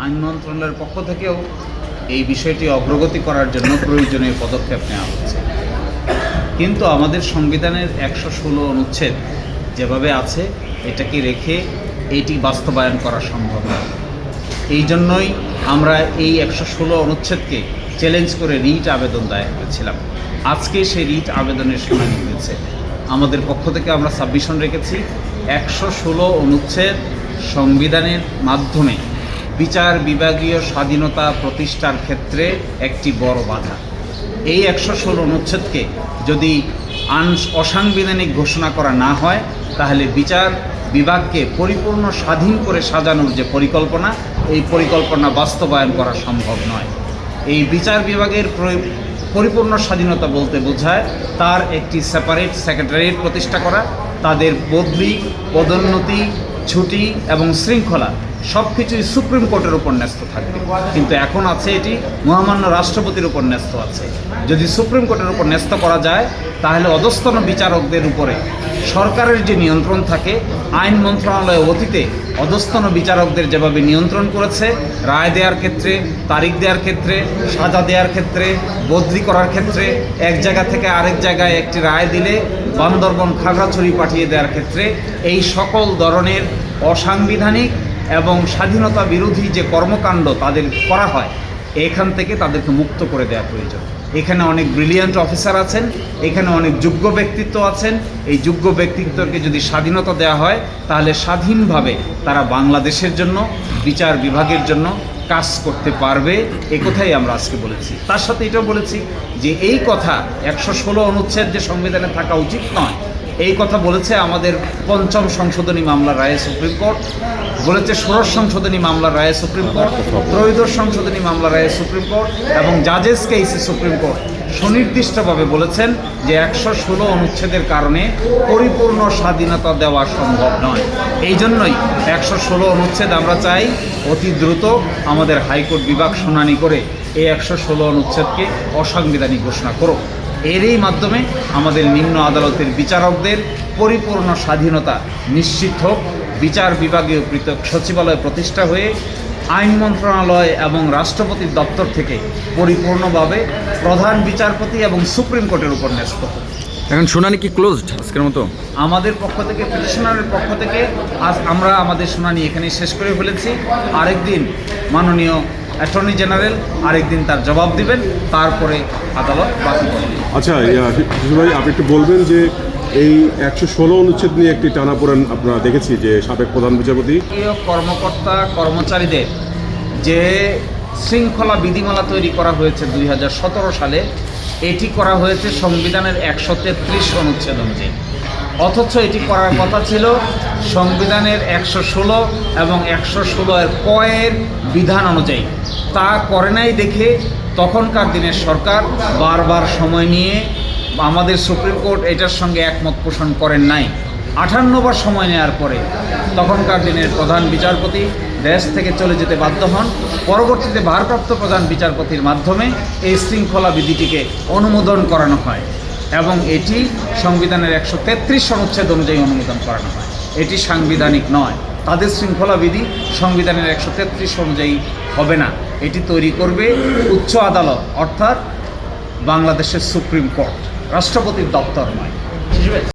আইন মন্ত্রণালয়ের পক্ষ থেকেও এই বিষয়টি অগ্রগতি করার জন্য প্রয়োজনীয় পদক্ষেপ নেওয়া হচ্ছে। কিন্তু আমাদের সংবিধানের একশো ষোলো অনুচ্ছেদ যেভাবে আছে, এটাকে রেখে এটি বাস্তবায়ন করা সম্ভব নয়। এই জন্যই আমরা এই একশো ষোলো অনুচ্ছেদকে চ্যালেঞ্জ করে রিট আবেদন দায়ের করেছিলাম। আজকে সেই রিট আবেদনের শুনানি হয়েছে। আমাদের পক্ষ থেকে আমরা সাবমিশন রেখেছি। একশো ষোলো অনুচ্ছেদ সংবিধানের মাধ্যমে বিচার বিভাগীয় স্বাধীনতা প্রতিষ্ঠার ক্ষেত্রে একটি বড় বাধা। এই একশো ষোলো অনুচ্ছেদকে যদি আন অসাংবিধানিক ঘোষণা করা না হয়, তাহলে বিচার বিভাগকে পরিপূর্ণ স্বাধীন করে সাজানোর যে পরিকল্পনা, এই পরিকল্পনা বাস্তবায়ন করা সম্ভব নয়। এই বিচার বিভাগের পরিপূর্ণ স্বাধীনতা বলতে বোঝায় তার একটি সেপারেট সেক্রেটারিয়েট প্রতিষ্ঠা করা, তাদের বদলি, পদোন্নতি ছুটি এবং শৃঙ্খলা সব কিছুই সুপ্রিম কোর্টের উপর ন্যস্ত থাকবে। কিন্তু এখন আছে এটি মহামান্য রাষ্ট্রপতির উপর ন্যস্ত আছে। যদি সুপ্রিম কোর্টের উপর ন্যস্ত করা যায়, তাহলে অধস্তন বিচারকদের উপরে সরকারের যে নিয়ন্ত্রণ থাকে, আইন মন্ত্রণালয় অতীতে অধস্তন বিচারকদের যেভাবে নিয়ন্ত্রণ করেছে, রায় দেওয়ার ক্ষেত্রে, তারিখ দেওয়ার ক্ষেত্রে, সাজা দেওয়ার ক্ষেত্রে, বদলি করার ক্ষেত্রে, এক জায়গা থেকে আরেক জায়গায় একটি রায় দিলে বান্দরবন খাগড়াছড়ি পাঠিয়ে দেওয়ার ক্ষেত্রে এই সকল ধরনের অসাংবিধানিক এবং স্বাধীনতা বিরোধী যে কর্মকাণ্ড তাদের করা হয়, এখান থেকে তাদেরকে মুক্ত করে দেওয়া প্রয়োজন। এখানে অনেক ব্রিলিয়ান্ট অফিসার আছেন, এখানে অনেক যোগ্য ব্যক্তিত্ব আছেন। এই যোগ্য ব্যক্তিত্বকে যদি স্বাধীনতা দেওয়া হয়, তাহলে স্বাধীনভাবে তারা বাংলাদেশের জন্য, বিচার বিভাগের জন্য কাজ করতে পারবে, এ কথাই আমরা আজকে বলেছি। তার সাথে এটাও বলেছি যে এই কথা একশো ষোলো অনুচ্ছেদ যে সংবিধানে থাকা উচিত নয় এই কথা বলেছে আমাদের পঞ্চম সংশোধনী মামলার রায়ে সুপ্রিম কোর্ট। বলেছে ষোড়শ সংশোধনী মামলার রায়ে সুপ্রিম কোর্ট, ত্রয়োদশ সংশোধনী মামলার রায়ে সুপ্রিম কোর্ট এবং জাজেস কেসে সুপ্রিম কোর্ট সুনির্দিষ্টভাবে বলেছেন যে একশো ষোলো অনুচ্ছেদের কারণে পরিপূর্ণ স্বাধীনতা দেওয়া সম্ভব নয়। এই জন্যই একশো ষোলো অনুচ্ছেদ আমরা চাই অতি দ্রুত আমাদের হাইকোর্ট বিভাগ শুনানি করে এই একশো ষোলো অনুচ্ছেদকে অসাংবিধানিক ঘোষণা করুক। এরই মাধ্যমে আমাদের নিম্ন আদালতের বিচারকদের পরিপূর্ণ স্বাধীনতা নিশ্চিত হোক। বিচার বিভাগীয় পৃথক সচিবালয় প্রতিষ্ঠা হয়ে আইন মন্ত্রণালয় এবং রাষ্ট্রপতির দপ্তর থেকে পরিপূর্ণভাবে প্রধান বিচারপতি এবং সুপ্রিম কোর্টের উপর ন্যস্ত হোক। এখন শুনানি কি ক্লোজড আজকের মতো? আমাদের পক্ষ থেকে পিটিশনারের পক্ষ থেকে আজ আমরা আমাদের শুনানি এখানে শেষ করে ফেলেছি। আরেকদিন মাননীয় অ্যাটর্নি জেনারেল আরেকদিন তার জবাব দিবেন তারপরে আদালত বাকি করবে আচ্ছা ভাই আপনি একটু বলবেন যে এই একশো ষোলো অনুচ্ছেদ নিয়ে একটি টানাপোড়েন আপনারা দেখেছি যে সাবেক প্রধান বিচারপতি। কর্মকর্তা কর্মচারীদের যে শৃঙ্খলা বিধিমালা তৈরি করা হয়েছে দুই হাজার সতেরো সালে এটি করা হয়েছে সংবিধানের একশো তেত্রিশ অনুচ্ছেদ অনুযায়ী। অথচ এটি করার কথা ছিল সংবিধানের একশো ষোলো এবং একশো ষোলো এর কয়ের বিধান অনুযায়ী। তা করে নাই দেখে তখনকার দিনের সরকার বারবার সময় নিয়ে আমাদের সুপ্রিম কোর্ট এটার সঙ্গে একমত পোষণ করেন নাই। আটান্নবার সময় নেওয়ার পরে তখনকার দিনের প্রধান বিচারপতি দেশ থেকে চলে যেতে বাধ্য হন। পরবর্তীতে ভারপ্রাপ্ত প্রধান বিচারপতির মাধ্যমে এই শৃঙ্খলা বিধিটিকে অনুমোদন করানো হয়। এবং এটি সংবিধানের একশো তেত্রিশ অনুচ্ছেদ অনুযায়ী অনুমোদন করানো হয়। এটি সাংবিধানিক নয়। তাদের শৃঙ্খলা বিধি সংবিধানের একশো তেত্রিশ অনুযায়ী হবে না। এটি তৈরি করবে উচ্চ আদালত, অর্থাৎ বাংলাদেশের সুপ্রিম কোর্ট, রাষ্ট্রপতির দপ্তর নয়।